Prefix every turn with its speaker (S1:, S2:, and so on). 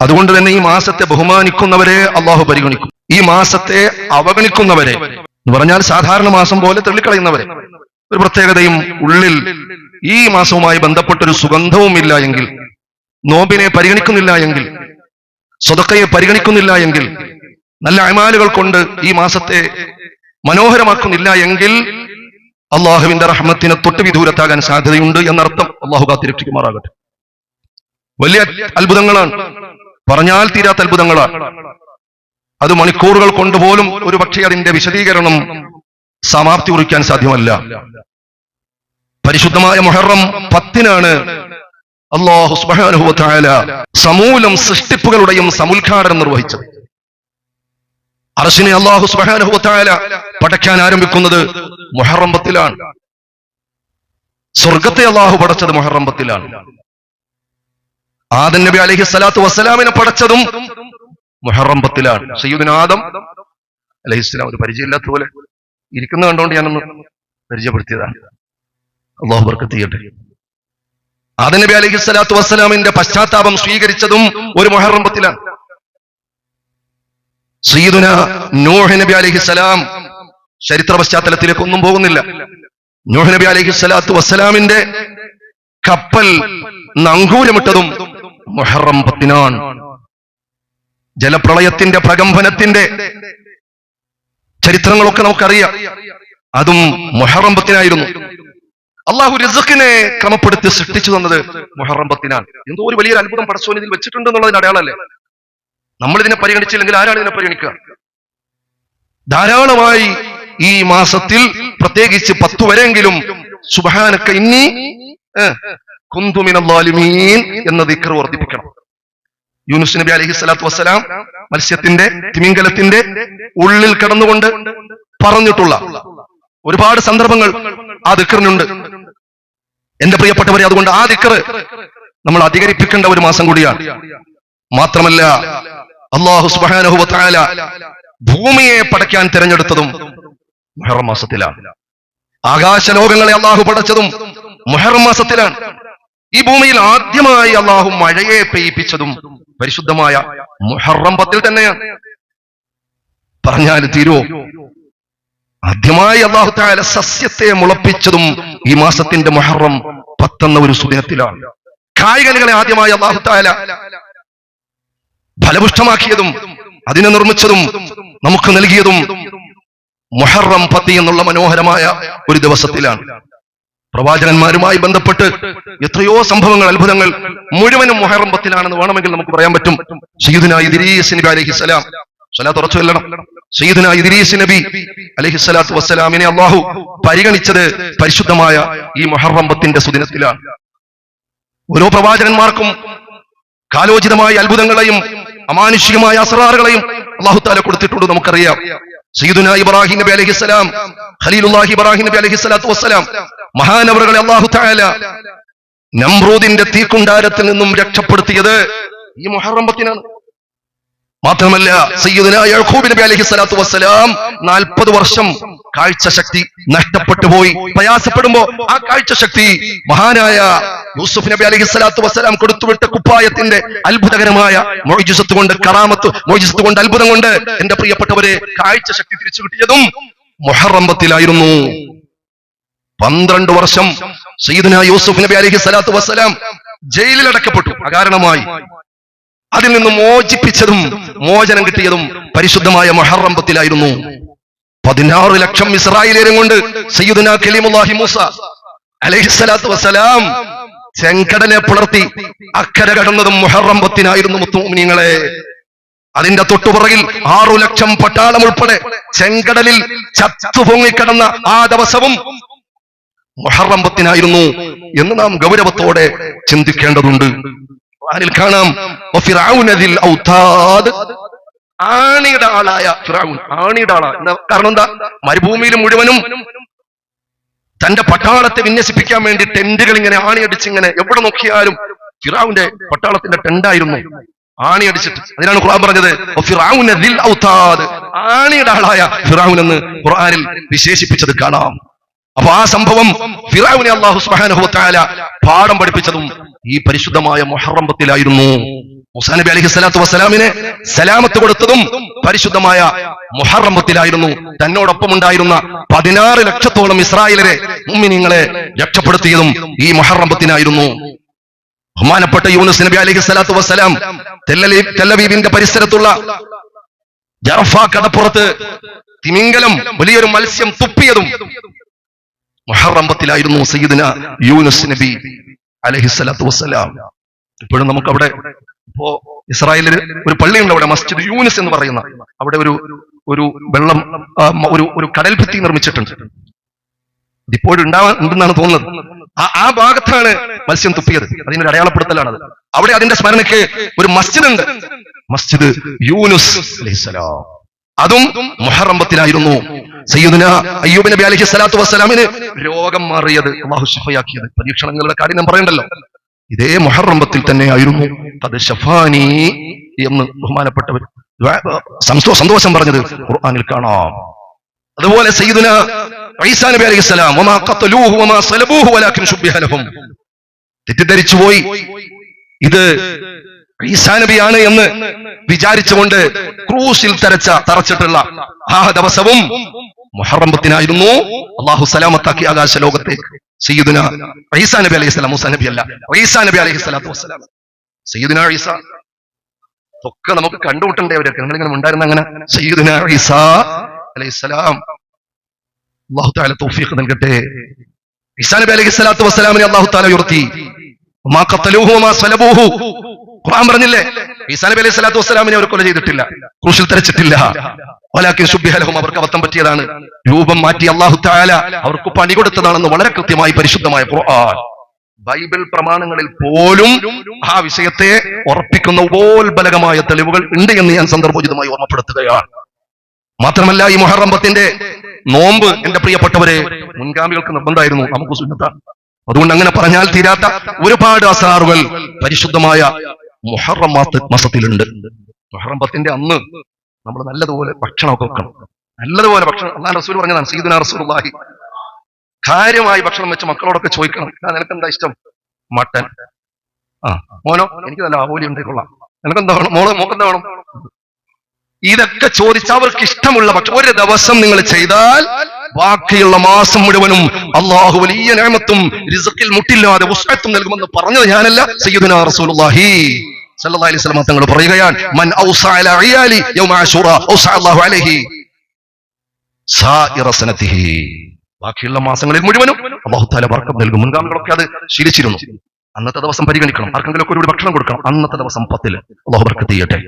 S1: അതുകൊണ്ട് തന്നെ ഈ മാസത്തെ ബഹുമാനിക്കുന്നവരെ അള്ളാഹു പരിഗണിക്കും. ഈ മാസത്തെ അവഗണിക്കുന്നവരെ എന്ന് പറഞ്ഞാൽ സാധാരണ മാസം പോലെ തള്ളിക്കളയുന്നവരെ. ഒരു പ്രത്യേകതയും ഉള്ളിൽ ഈ മാസവുമായി ബന്ധപ്പെട്ടൊരു സുഗന്ധവുമില്ല എങ്കിൽ നോമ്പിനെ പരിഗണിക്കുന്നില്ല എങ്കിൽ സ്വതക്കയെ പരിഗണിക്കുന്നില്ല എങ്കിൽ നല്ല അമാലുകൾ കൊണ്ട് ഈ മാസത്തെ മനോഹരമാക്കുന്നില്ല എങ്കിൽ അള്ളാഹുവിന്റെ റഹ്മത്തിന് തൊട്ട് വിദൂരത്താകാൻ സാധ്യതയുണ്ട് എന്നർത്ഥം അള്ളാഹു കാത്തിരക്ഷിക്കുമാറാകട്ടെ. വലിയ അത്ഭുതങ്ങളാണ്. പറഞ്ഞാൽ തീരാത്ത അത്ഭുതങ്ങളാണ് അത് മണിക്കൂറുകൾ കൊണ്ടുപോലും ഒരു പക്ഷേ അതിന്റെ വിശദീകരണം സമാപ്തി കുറിക്കാൻ സാധ്യമല്ല. പരിശുദ്ധമായ മൊഹറം പത്തിനാണ് അള്ളാഹു സമൂലം സൃഷ്ടിപ്പുകളുടെയും സമുദ്ഘാടനം നിർവഹിച്ചത്. അറശിനെ അള്ളാഹു തആല പടയ്ക്കാൻ ആരംഭിക്കുന്നത് മൊഹറംബത്തിലാണ് സ്വർഗത്തെ അള്ളാഹു പടച്ചത് മുഹറം ആദൻ നബി അലഹി സ്വലാത്തു വസ്സലാമിനെ പടച്ചതും മുഹറം പത്തിലാണ് സയ്യിദുന ആദം അലഹി സ്വലാം ഒരു പരിചയമില്ലാത്ത പോലെ ഇരിക്കുന്ന കണ്ടുകൊണ്ട് ഞാനൊന്ന് പരിചയപ്പെടുത്തിയതാണ്. അള്ളാഹു ചെയ്യട്ടെ. ആദൻ നബി അലഹി സ്വലാത്തു വസ്സലാമിന്റെ പശ്ചാത്താപം സ്വീകരിച്ചതും ഒരു മുഹറം പത്തിലാണ് സയ്യിദുന നൂഹ് നബി അലഹി സ്വലാം ചരിത്ര പശ്ചാത്തലത്തിലേക്ക് ഒന്നും പോകുന്നില്ല. നൂഹ് നബി അലഹി സ്വലാത്തു വസ്സലാമിന്റെ കപ്പൽ നങ്കൂരമിട്ടതും മുഹറം പത്തിനാണ്. ജലപ്രളയത്തിന്റെ പ്രകമ്പനത്തിന്റെ ചരിത്രങ്ങളൊക്കെ നമുക്കറിയാം. അതും മുഹറം പത്തിനായിരുന്നു. അള്ളാഹു റിസഖിനെ ക്രമപ്പെടുത്തി സൃഷ്ടിച്ചു തന്നത് മുഹറം പത്തിനാണ്. എന്തോ ഒരു വലിയൊരു അത്ഭുതം പടച്ചോൻ ഇതിൽ വെച്ചിട്ടുണ്ട് എന്നുള്ളതിന് അടയാളല്ലേ നമ്മൾ ഇതിനെ പരിഗണിച്ചില്ലെങ്കിൽ ആരാണ് ഇതിനെ പരിഗണിക്കുക? ധാരാളമായി ഈ മാസത്തിൽ പ്രത്യേകിച്ച് പത്തു വരെയെങ്കിലും സുബഹാനക്ക ഇന്നി എന്ന ദിക്കർ വർദ്ധിപ്പിക്കണം. യൂനുസ് നബി അലഹി സ്വലാത്തു വസ്സലാം മത്സ്യത്തിന്റെ തിമിംഗലത്തിന്റെ ഉള്ളിൽ കടന്നുകൊണ്ട് പറഞ്ഞിട്ടുള്ള ഒരുപാട് സന്ദർഭങ്ങൾ ആ ദിക്കറിനുണ്ട് എന്റെ പ്രിയപ്പെട്ടവരെ അതുകൊണ്ട് ആ ദിക്കർ നമ്മൾ അധികരിപ്പിക്കേണ്ട ഒരു മാസം കൂടിയാണ്. മാത്രമല്ല അള്ളാഹു സുബാനഹു താല ഭൂമിയെ പടയ്ക്കാൻ തിരഞ്ഞെടുത്തതും മുഹറം മാസത്തിലാണ്. ആകാശലോകങ്ങളെ അള്ളാഹു പടച്ചതും മുഹറം മാസത്തിലാണ്. ഈ ഭൂമിയിൽ ആദ്യമായി അള്ളാഹു മഴയെ പെയ്യിപ്പിച്ചതും പരിശുദ്ധമായ മുഹറം പത്തിൽ തന്നെയാണ്. പറഞ്ഞാൽ തീരോ ആദ്യമായി അള്ളാഹു താല സസ്യത്തെ മുളപ്പിച്ചതും ഈ മാസത്തിന്റെ മുഹറം പത്തെന്ന ഒരു സുദിനത്തിലാണ്. കായികനികളെ ആദ്യമായി അള്ളാഹു താല ഫലപുഷ്ടമാക്കിയതും അതിനെ നിർമ്മിച്ചതും നമുക്ക് നൽകിയതും മുഹറം പത്തി എന്നുള്ള മനോഹരമായ ഒരു ദിവസത്തിലാണ്. പ്രവാചകന്മാരുമായി ബന്ധപ്പെട്ട് എത്രയോ സംഭവങ്ങൾ അത്ഭുതങ്ങൾ മുഴുവനും മുഹറം പത്തിലാണെന്ന് വേണമെങ്കിൽ നമുക്ക് പറയാൻ പറ്റും. സയ്യിദുന ഇദ്രീസ് നബി അലൈഹി സ്വലാം. സ്വലാത്ത് ഉറച്ചു ചെല്ലണം സയ്യിദുന ഇദ്രീസ് നബി അലൈഹി സ്വലാത്തു വസ്സലാമിനെ അള്ളാഹു പരിഗണിച്ചത് പരിശുദ്ധമായ ഈ മുഹറം സുദിനത്തിലാണ്. ഓരോ പ്രവാചകന്മാർക്കും കാലോചിതമായ അത്ഭുതങ്ങളെയും അമാനുഷികമായ അസറാറുകളെയും അള്ളാഹു താല കൊടുത്തിട്ടുണ്ട് നമുക്കറിയാം. സയ്യിദുന ഇബ്രാഹിം നബി അലഹിസ്സലാം ഖലീലുല്ലാഹി ഇബ്രാഹിം നബി അലഹിസ്സലാത്തു വസ്സലാം മഹാനവറുകളെ അള്ളാഹു നമ്രൂദിന്റെ തീക്കുണ്ടാരത്തിൽ നിന്നും രക്ഷപ്പെടുത്തിയത് ഈ മുഹറം പത്തിനാണ് മാത്രമല്ല സയ്യിദുന യഹൂബ് നബി അലൈഹി സ്വലാത്തു വസ്സലാം നാൽപ്പത് വർഷം കാഴ്ച ശക്തി നഷ്ടപ്പെട്ടു പോയി. പ്രയാസപ്പെടുമ്പോ ആ കാഴ്ച ശക്തി മഹാനായ യൂസുഫ് നബി അലൈഹി സ്വലാത്തു വസ്സലാം കൊടുത്തുവിട്ട കുപ്പായത്തിന്റെ അത്ഭുതകരമായ മോജിസത്ത് കൊണ്ട് കറാമത്ത് മോജിസത്ത് കൊണ്ട് അത്ഭുതം കൊണ്ട് എന്റെ പ്രിയപ്പെട്ടവരെ കാഴ്ച ശക്തി തിരിച്ചു കിട്ടിയതും മുഹറമ്പത്തിലായിരുന്നു. പന്ത്രണ്ട് വർഷം സീദന യൂസുഫ് നബി അലഹി സ്വലാത്തു വസ്സലാം ജയിലിൽ അടക്കപ്പെട്ടു അകാരണമായി അതിൽ നിന്ന് മോചിപ്പിച്ചതും മോചനം കിട്ടിയതും പരിശുദ്ധമായ മൊഹറമ്പത്തിലായിരുന്നു പതിനാറ് ലക്ഷം ഇസ്രായേലിയരും കൊണ്ട് സയ്യിദുന കലീമുല്ലാഹി മൂസ അലൈഹിസ്സലാത്തു വസ്സലാം ചെങ്കടലെ പുലർത്തി അക്കരെ കടന്നതും മുഹറം പത്തിനായിരുന്നു മുത്തുമിനിങ്ങളെ അതിന്റെ തൊട്ടുപുറകിൽ ആറു ലക്ഷം പട്ടാളം ഉൾപ്പെടെ ചെങ്കടലിൽ ചത്തുപൊങ്ങിക്കിടന്ന ആ ദിവസവും മുഹറം പത്തിനായിരുന്നു എന്ന് നാം ഗൗരവത്തോടെ ചിന്തിക്കേണ്ടതുണ്ട്. ഖുർആനിൽ കാണാം ആണിയുടെ ആളായ ഫിറഔൻ ആണിയുടെ ആളാണ് കാരണം എന്താ? മരുഭൂമിയിൽ മുഴുവനും തന്റെ പട്ടാളത്തെ വിന്യസിപ്പിക്കാൻ വേണ്ടി ടെന്റുകൾ ഇങ്ങനെ ആണിയടിച്ച് ഇങ്ങനെ എവിടെ നോക്കിയാലും ഫിറാവുന്റെ പട്ടാളത്തിന്റെ ടെന്റായിരുന്നു ആണിയടിച്ചിട്ട്. അതിനാണ് ഖുർആൻ പറഞ്ഞത് ഫിറാവുനെ ആണിയുടെ ആളായ ഫിറാവുൻ എന്ന് ഖുർആനിൽ വിശേഷിപ്പിച്ചത് കാണാം. അപ്പൊ ആ സംഭവം ഫിറാവിനെ അള്ളാഹു സുബ്ഹാനഹു വതആല പാഠം പഠിപ്പിച്ചതും ഈ പരിശുദ്ധമായ മൊഹറംബത്തിലായിരുന്നു മുസാ നബി അലഹി സ്വലാത്തു വസ്സലാമിനെ സലാമത്ത് കൊടുത്തതും പരിശുദ്ധമായ മുഹറംബത്തിലായിരുന്നു തന്നോടൊപ്പം ഉണ്ടായിരുന്ന പതിനാറ് ലക്ഷത്തോളം ഇസ്രായേലരെ മുമ്മിനിങ്ങളെ രക്ഷപ്പെടുത്തിയതും ഈ മുഹറംബത്തിനായിരുന്നു ബഹുമാനപ്പെട്ട യൂനുസ് നബി അലഹി സ്വലാത്തു വസ്സലാം തെല്ലവീബിന്റെ പരിസരത്തുള്ള ജറഫ കടപ്പുറത്ത് തിമിംഗലം വലിയൊരു മത്സ്യം തുപ്പിയതും മുഹറമ്പത്തിലായിരുന്നു സയ്യിദിന യൂനുസ് നബി അലൈഹി സ്വലാത്തു വസ്സലാം. ഇപ്പോഴും നമുക്ക് അവിടെ ഇപ്പോ ഇസ്രായേലിൽ ഒരു പള്ളിയുണ്ട് അവിടെ മസ്ജിദ് യൂനിസ് എന്ന് പറയുന്ന. അവിടെ ഒരു ഒരു വെള്ളം ഒരു ഒരു കടൽ ഭിത്തി നിർമ്മിച്ചിട്ടുണ്ട്. ഇതിപ്പോഴും ഉണ്ടാവാൻ ഉണ്ടെന്നാണ് തോന്നുന്നത്. ആ ആ ഭാഗത്താണ് മത്സ്യം തുപ്പിയത്. അതിനൊരു അടയാളപ്പെടുത്തലാണത് അവിടെ അതിന്റെ സ്മരണയ്ക്ക് ഒരു മസ്ജിദ് ഉണ്ട് മസ്ജിദ് യൂനുസ് അലൈഹിസ്സലാം അതും മുഹറംബത്തിലായിരുന്നു സയ്യുദന അയ്യൂബ് നബി അലഹി സ്വലാത്തു വസ്സലാമിന് രോഗം മാറിയത് അള്ളാഹു ഷഫയാക്കിയത് പരീക്ഷണങ്ങളുടെ കാര്യം പറയണ്ടല്ലോ. ഇതേ തന്നെ ആയിരുന്നു അത് ഷഫാനി എന്ന് ബഹുമാനപ്പെട്ടവർ സന്തോഷം പറഞ്ഞത് ഖുർആാനിൽ കാണാം. അതുപോലെ സയ്യിദുന ഈസാ നബി അലൈഹി സ്വലാം തെറ്റിദ്ധരിച്ചു പോയി ഇത് ഈസാ നബിയാണ് എന്ന് വിചാരിച്ചുകൊണ്ട് ക്രൂസിൽ തരച്ച തറച്ചിട്ടുള്ള ആ ദിവസവും മുഹറമ്പത്തിനായിരുന്നു അള്ളാഹു സലാമത്താക്കി ആകാശ ലോകത്തേക്ക് സയ്യിദുന ഈസാ നബി അലൈഹി സ്വലാം മൂസാ നബി അല്ല ഈസാ നബി അലൈഹി സ്വലാത്തു വസ്സലാം. സയ്യിദുന ഈസ. ഒക്കെ നമുക്ക് കണ്ടുമുട്ടണ്ടേ അവരൊക്കെ. നിങ്ങളിങ്ങനെ ഉണ്ടായിരുന്ന അങ്ങനെ. സയ്യിദുന ഈസ അലൈഹി സ്വലാം. അള്ളാഹു താല തൗഫീഖ് നൽകട്ടെ. ഈസാ നബി അലൈഹി സ്വലാത്തു വസ്സലാമിനെ അള്ളാഹു താല ഉയർത്തി. മാ ഖത്തലൂഹു മാ സലബൂഹു ഖുർആൻ പറഞ്ഞില്ലേ? ഈസാ നബി അലൈഹി സ്വലാത്തു വസ്സലാമിനെ അവർ കൊല ചെയ്തിട്ടില്ല. ക്രൂശിൽ തരച്ചിട്ടില്ല വലാക്കിൻ ശുബ്ബിഹ ലഹും അവർക്ക് അബദ്ധം പറ്റിയതാണ്. രൂപം മാറ്റി അള്ളാഹു താല അവർക്ക് പണി കൊടുത്തതാണെന്ന് വളരെ കൃത്യമായി പരിശുദ്ധമായ ഖുർആൻ. ബൈബിൾ പ്രമാണങ്ങളിൽ പോലും ആ വിഷയത്തെ ഉറപ്പിക്കുന്ന ഉപോത്ബലകമായ തെളിവുകൾ ഉണ്ട് എന്ന് ഞാൻ സന്ദർഭോചിതമായി ഓർമ്മപ്പെടുത്തുകയാണ്. മാത്രമല്ല ഈ മുഹറംബത്തിന്റെ നോമ്പ് എന്റെ പ്രിയപ്പെട്ടവരെ മുൻഗാമികൾക്ക് നിർബന്ധമായിരുന്നു. നമുക്ക് സുന്നത്താണ് അതുകൊണ്ട് അങ്ങനെ പറഞ്ഞാൽ തീരാത്ത ഒരുപാട് അസാറുകൾ പരിശുദ്ധമായ മുഹറം മാസ- മാസത്തിലുണ്ട്. മുഹറം പത്തിന്റെ അന്ന് നമ്മൾ നല്ലതുപോലെ ഭക്ഷണമൊക്കെ വെക്കണം. നല്ലതുപോലെ ഭക്ഷണം അള്ളാൻ റസൂൽ പറഞ്ഞതാണ് സീദുന റസൂലുള്ളാഹി. കാര്യമായി ഭക്ഷണം വെച്ച് മക്കളോടൊക്കെ ചോദിക്കണം. നിനക്ക് എന്താ ഇഷ്ടം? മട്ടൻ. ആ മോനോ എനിക്ക് നല്ല ആവോലി ഉണ്ടായിക്കൊള്ളാം നിനക്കെന്താ വേണം? മോളെ മോക്കെന്താ വേണം? ഇതൊക്കെ ചോദിച്ച് അവർക്ക് ഇഷ്ടമുള്ള ഭക്ഷണം ഒരു ദിവസം നിങ്ങൾ ചെയ്താൽ ബാക്കിയുള്ള മാസം മുഴുവനും അള്ളാഹു വലിയ നേമത്തും റിസക്കിൽ മുട്ടില്ലാതെ ഉസ്അത്തും നൽകുമെന്ന് പറഞ്ഞത് ഞാനല്ല സയ്യിദുനാ റസൂലുള്ളാഹി. സല്ലല്ലാഹു അലൈഹി വസല്ലം തങ്ങൾ പറയുകയാണ് മൻ ഔസാ അലാ ഇയാലി യൗമ ആശുറ ഔസാ അല്ലാഹു അലൈഹി സായിറ സനതിഹി ബാക്കിയുള്ള മാസങ്ങളിൽ മുഴുവനും അള്ളാഹു താല ബർക്കത്ത് നൽകും. മുൻഗാമികളൊക്കെ അത് ശീലിച്ചിരുന്നു. അന്നത്തെ ദിവസം പരിഗണിക്കണം. ആർക്കെങ്കിലും ഒക്കെ ഒരു ഭക്ഷണം കൊടുക്കണം. അന്നത്തെ ദിവസം പത്തിൽ അള്ളാഹു ബർക്കത്ത് ചെയ്യട്ടെ.